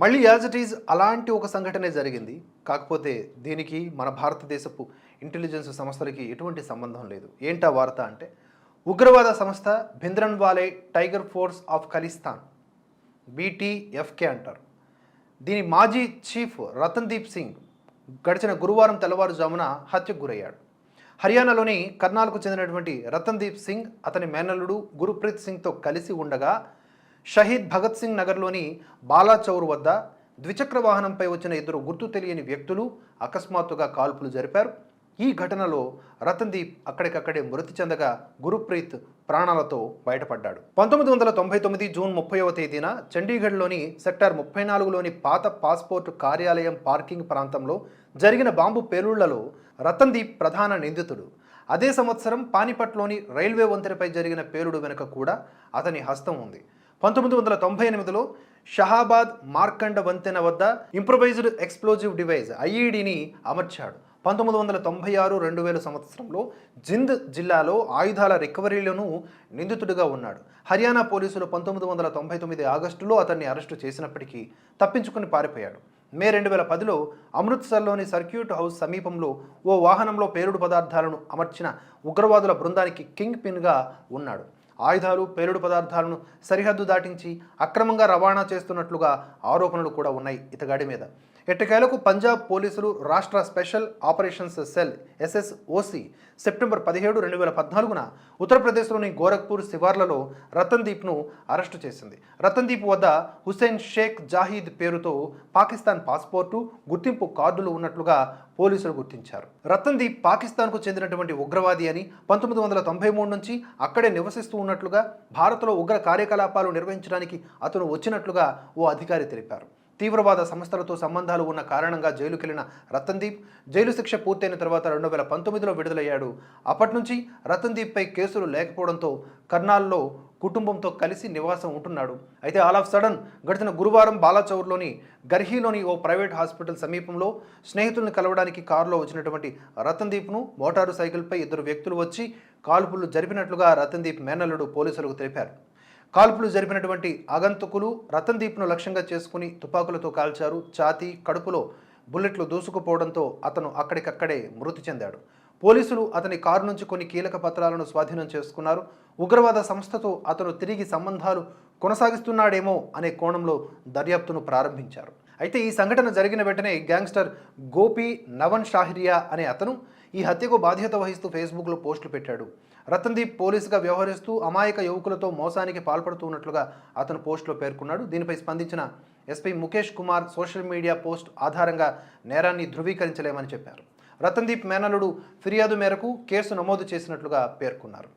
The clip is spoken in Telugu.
మళ్ళీ యాజ్ ఇట్ ఈజ్ అలాంటి ఒక సంఘటనే జరిగింది. కాకపోతే దీనికి మన భారతదేశపు ఇంటెలిజెన్స్ సంస్థలకి ఎటువంటి సంబంధం లేదు. ఏంటా వార్త అంటే ఉగ్రవాద సంస్థ Bhindranwale tiger force of Khalistan బీటీఎఫ్కే అంటారు. దీని మాజీ చీఫ్ రతన్దీప్ సింగ్ గడిచిన గురువారం తెల్లవారుజామున హత్యకు గురయ్యాడు. హర్యానాలోని కర్నాల్కు చెందినటువంటి రతన్దీప్ సింగ్ అతని మేనల్లుడు గురుప్రీత్ సింగ్తో కలిసి ఉండగా షహీద్ భగత్ సింగ్ నగర్లోని బాలాచౌర్ వద్ద ద్విచక్ర వాహనంపై వచ్చిన ఇద్దరు గుర్తు తెలియని వ్యక్తులు అకస్మాత్తుగా కాల్పులు జరిపారు. ఈ ఘటనలో రతన్దీప్ అక్కడికక్కడే మృతి చెందగా గురుప్రీత్ ప్రాణాలతో బయటపడ్డాడు. పంతొమ్మిది వందల తొంభై తొమ్మిది జూన్ ముప్పైవ తేదీన చండీగఢ్లోని సెక్టార్ ముప్పై నాలుగులోని పాత పాస్పోర్ట్ కార్యాలయం పార్కింగ్ ప్రాంతంలో జరిగిన బాంబు పేలుళ్ళలో రతన్దీప్ ప్రధాన నిందితుడు. అదే సంవత్సరం పానిపట్లోని రైల్వే వంతెనపై జరిగిన పేలుడు వెనుక కూడా అతని హస్తం ఉంది. పంతొమ్మిది వందల తొంభై ఎనిమిదిలో షహాబాద్ మార్కండ వంతెన వద్ద ఇంప్రొవైజ్డ్ ఎక్స్ప్లోజివ్ డివైజ్ ఐఈడిని అమర్చాడు. పంతొమ్మిది వందల తొంభై ఆరు రెండు వేల సంవత్సరంలో జింద్ జిల్లాలో ఆయుధాల రికవరీలను నిందితుడిగా ఉన్నాడు. హర్యానా పోలీసులు పంతొమ్మిది వందల తొంభై తొమ్మిది ఆగస్టులో అతన్ని అరెస్టు చేసినప్పటికీ తప్పించుకుని పారిపోయాడు. మే రెండు వేల పదిలో అమృత్సర్లోని సర్క్యూట్ హౌస్ సమీపంలో ఓ వాహనంలో పేరుడు పదార్థాలను అమర్చిన ఉగ్రవాదుల బృందానికి కింగ్ పిన్గా ఉన్నాడు. ఆయుధాలు పేలుడు పదార్థాలను సరిహద్దు దాటించి అక్రమంగా రవాణా చేస్తున్నట్లుగా ఆరోపణలు కూడా ఉన్నాయి ఇతగాడి మీద. ఎట్టకేలకు పంజాబ్ పోలీసులు రాష్ట్ర special operations cell SSOC September పదిహేడు రెండు వేల పద్నాలుగున ఉత్తరప్రదేశ్లోని గోరఖ్పూర్ శివార్లలో రతన్దీప్ను అరెస్టు చేసింది. రతన్దీప్ వద్ద హుస్సేన్ షేక్ జాహీద్ పేరుతో పాకిస్తాన్ పాస్పోర్టు గుర్తింపు కార్డులు ఉన్నట్లుగా పోలీసులు గుర్తించారు. రతన్దీప్ పాకిస్తాన్కు చెందినటువంటి ఉగ్రవాది అని పంతొమ్మిది వందల తొంభై మూడు నుంచి అక్కడే నివసిస్తూ ఉన్నట్లుగా భారత్లో ఉగ్ర కార్యకలాపాలు నిర్వహించడానికి అతను వచ్చినట్లుగా ఓ అధికారి తెలిపారు. తీవ్రవాద సంస్థలతో సంబంధాలు ఉన్న కారణంగా జైలుకెళ్ళిన రతన్దీప్ జైలు శిక్ష పూర్తయిన తర్వాత రెండు వేల పంతొమ్మిదిలో విడుదలయ్యాడు. అప్పటి నుంచి రతన్దీప్పై కేసులు లేకపోవడంతో కర్నాల్లో కుటుంబంతో కలిసి నివాసం ఉంటున్నాడు. అయితే ఆల్ ఆఫ్ సడన్ గడిచిన గురువారం బాలాచౌర్లోని గర్హీలోని ఓ ప్రైవేట్ హాస్పిటల్ సమీపంలో స్నేహితుల్ని కలవడానికి కారులో వచ్చినటువంటి రతన్దీప్ను మోటారు సైకిల్పై ఇద్దరు వ్యక్తులు వచ్చి కాల్పులు జరిపినట్లుగా రతన్దీప్ మేనల్లుడు పోలీసులకు తెలిపారు. కాల్పులు జరిపినటువంటి ఆగంతుకులు రతన్దీప్ను లక్ష్యంగా చేసుకుని తుపాకులతో కాల్చారు. ఛాతీ కడుపులో బుల్లెట్లు దూసుకుపోవడంతో అతను అక్కడికక్కడే మృతి చెందాడు. పోలీసులు అతని కారు నుంచి కొన్ని కీలక పత్రాలను స్వాధీనం చేసుకున్నారు. ఉగ్రవాద సంస్థతో అతను తిరిగి సంబంధాలు కొనసాగిస్తున్నాడేమో అనే కోణంలో దర్యాప్తును ప్రారంభించారు. అయితే ఈ సంఘటన జరిగిన వెంటనే గ్యాంగ్స్టర్ గోపి నవన్ షాహిరియా అనే అతను ఈ హత్యకు బాధ్యత వహిస్తూ ఫేస్బుక్లో పోస్టులు పెట్టాడు. రతన్దీప్ పోలీసుగా వ్యవహరిస్తూ అమాయక యువకులతో మోసానికి పాల్పడుతున్నట్లుగా అతను పోస్టులో పేర్కొన్నాడు. దీనిపై స్పందించిన SP Mukesh Kumar social media post ఆధారంగా నేరాన్ని ధృవీకరించలేమని చెప్పారు. రతన్దీప్ మేనలుడు ఫిర్యాదు మేరకు కేసు నమోదు చేసినట్లుగా పేర్కొన్నారు.